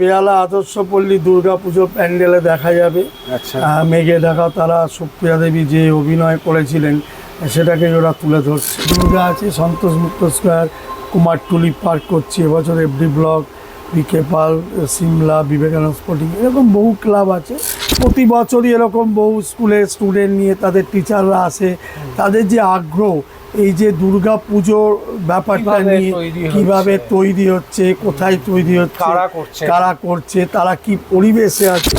বেহালা আদর্শ পল্লী দুর্গা পুজো প্যান্ডেলে দেখা যাবে। আচ্ছা। মেঘে দেখা তারা সুপ্রিয়া দেবী যে অভিনয় করেছিলেন সেটাকে ওরা তুলে ধরছে। দুর্গা আছে সন্তোষ মুক্ত স্কোয়ার কুমারটুলি পার্ক করছে এবছর FD block BK Pal Simla Vivekananda sporting এরকম বহু ক্লাব আছে। প্রতি বছরই এরকম বহু স্কুলের স্টুডেন্ট নিয়ে তাদের টিচাররা আসে। তাদের যে আগ্রহ এই যে দুর্গা পুজোর ব্যাপারটা নিয়ে? কীভাবে তৈরি হচ্ছে কোথায় তৈরি হচ্ছে? কারা করছে তারা কি পরিবেশে আছে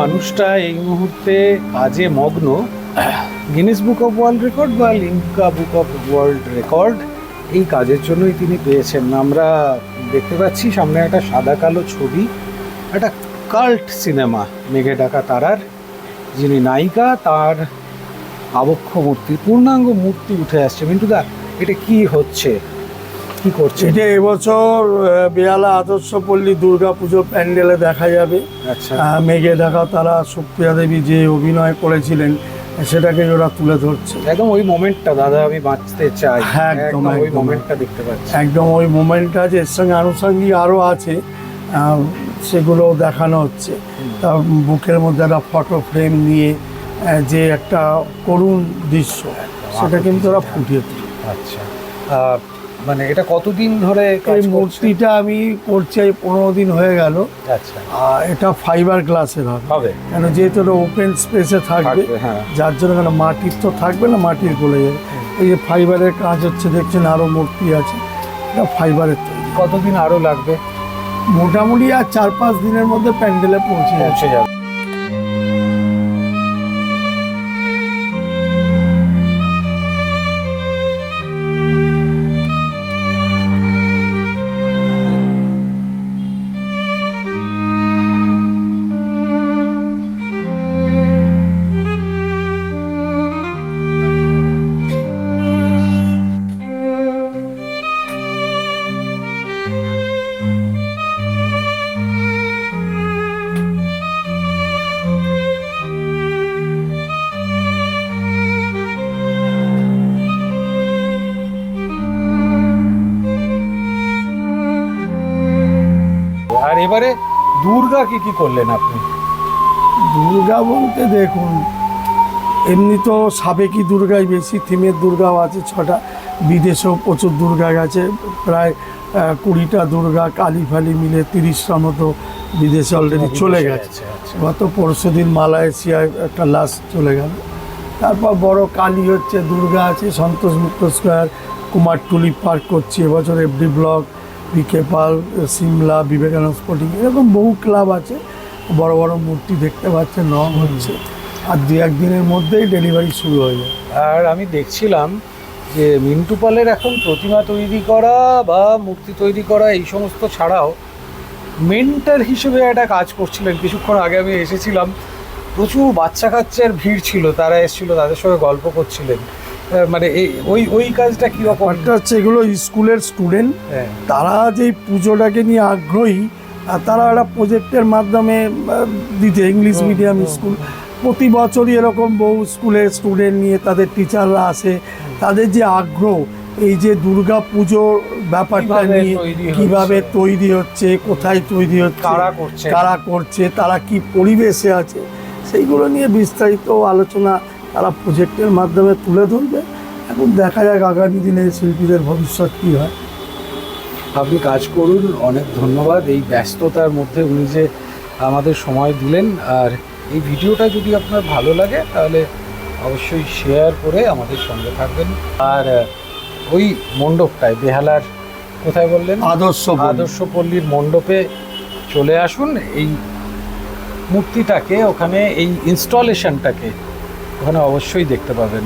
মানুষটা এই মুহূর্তে কাজে মগ্ন। Guinness book of world record বা Limca book of world record এই কাজের জন্যই তিনি পেয়েছেন। আমরা দেখতে পাচ্ছি সামনে একটা সাদা কালো ছবি, একটা কাল্ট সিনেমা মেঘে ডাকা তারার। যিনি নায়িকা, তার আবক্ষ মূর্তি, পূর্ণাঙ্গ মূর্তি উঠে আসছে। মিন্টুদা, এটা কি হচ্ছে? কি করছে? এটা এবছর বেহালা আদর্শ পল্লী দুর্গা পুজো প্যান্ডেলে দেখা যাবে। আচ্ছা। মেঘে দেখা তারা সুপ্রিয়া দেবী যে অভিনয় করেছিলেন সেটাকে ওরা তুলে ধরছে। একদম ওই মোমেন্টটা দাদা আমি বাঁচতে চাই। হ্যাঁ, একদম, ওই মোমেন্টটা দেখতে পাচ্ছি। একদম ওই মোমেন্টটা যে এর সঙ্গে আনুষঙ্গিক আরও আছে সেগুলো দেখানো হচ্ছে। তা বুকের মধ্যে একটা ফটো ফ্রেম নিয়ে যে একটা করুণ দৃশ্য সেটা কিন্তু ওরা ফুটিয়ে তুলে। আচ্ছা। মানে এটা কতদিন ধরে এই মূর্তিটা আমি করছি এই পনেরো দিন হয়ে গেল। আচ্ছা। আর এটা ফাইবার গ্লাসের হবে। কেন যেহেতু এটা ওপেন স্পেসে থাকবে হ্যাঁ। যার জন্য কেন মাটির তো থাকবে না মাটির গলে যাবে। এই যে ফাইবারের কাজ হচ্ছে দেখছেন আরও মূর্তি আছে। এটা ফাইবারের তৈরি। কতদিন আরও লাগবে? মোটামুটি আর চার পাঁচ দিনের মধ্যে প্যান্ডেলে পৌঁছে যাচ্ছে পৌঁছে যাবে। এবারে দুর্গা কি কি করলেন আপনি? দুর্গা বলতে দেখুন এমনি তো সাবেকি দুর্গাই বেশি থিমের দুর্গাও আছে ছটা বিদেশেও প্রচুর দুর্গা গেছে প্রায় কুড়িটা দুর্গা কালী ফালি মিলে তিরিশটা মতো বিদেশে অলরেডি চলে গেছে। আচ্ছা। গত পরশু দিন মালয়েশিয়ায় একটা লাশ চলে গেল। তারপর বড় কালী হচ্ছে দুর্গা আছে সন্তোষ মুক্ত স্কোয়ার কুমারটুলি পার্ক করছে এবছর FD block BK Pal Simla Vivekananda sporting এরকম বহু ক্লাব আছে। বড় বড় মূর্তি দেখতে পাচ্ছেন রং হচ্ছে। আর দু একদিনের মধ্যেই ডেলিভারি শুরু হয়ে যায়। আর আমি দেখছিলাম যে মিন্টু পালের এখন প্রতিমা তৈরি করা বা মূর্তি তৈরি করা এই সমস্ত ছাড়াও মেন্টার হিসেবে একটা কাজ করছিলেন। কিছুক্ষণ আগে আমি এসেছিলাম। প্রচুর বাচ্চা কাচ্চার ভিড় ছিল। তারা এসেছিল তাদের সঙ্গে গল্প করছিলেন। মানে ওই ওই কাজটা কীরকম? ব্যাপারটা হচ্ছে এগুলো স্কুলের স্টুডেন্ট হ্যাঁ। তারা যে পুজোটাকে নিয়ে আগ্রহী আর তারা একটা প্রজেক্টের মাধ্যমে দিতে ইংলিশ মিডিয়াম স্কুল। প্রতি বছরই এরকম বহু স্কুলের স্টুডেন্ট নিয়ে তাদের টিচাররা আসে। তাদের যে আগ্রহ এই যে দুর্গা পুজোর ব্যাপারটা নিয়ে। কীভাবে তৈরি হচ্ছে কোথায় তৈরি হচ্ছে কারা করছে? কারা করছে তারা কি পরিবেশে আছে সেইগুলো নিয়ে বিস্তারিত আলোচনা তারা প্রজেক্টের মাধ্যমে তুলে ধরবে এখন দেখা যাক আগামী দিনে শিল্পীদের ভবিষ্যৎ কী হয়। আপনি কাজ করুন অনেক ধন্যবাদ। এই ব্যস্ততার মধ্যে উনি যে আমাদের সময় দিলেন আর এই ভিডিওটা যদি আপনার ভালো লাগে তাহলে অবশ্যই শেয়ার করে আমাদের সঙ্গে থাকবেন। আর ওই মণ্ডপটায় বেহালার কোথায় বললেন? আদর্শ। আদর্শ পল্লীর মণ্ডপে চলে আসুন। এই মূর্তিটাকে ওখানে এই ইনস্টলেশনটাকে ওখানে অবশ্যই দেখতে পাবেন।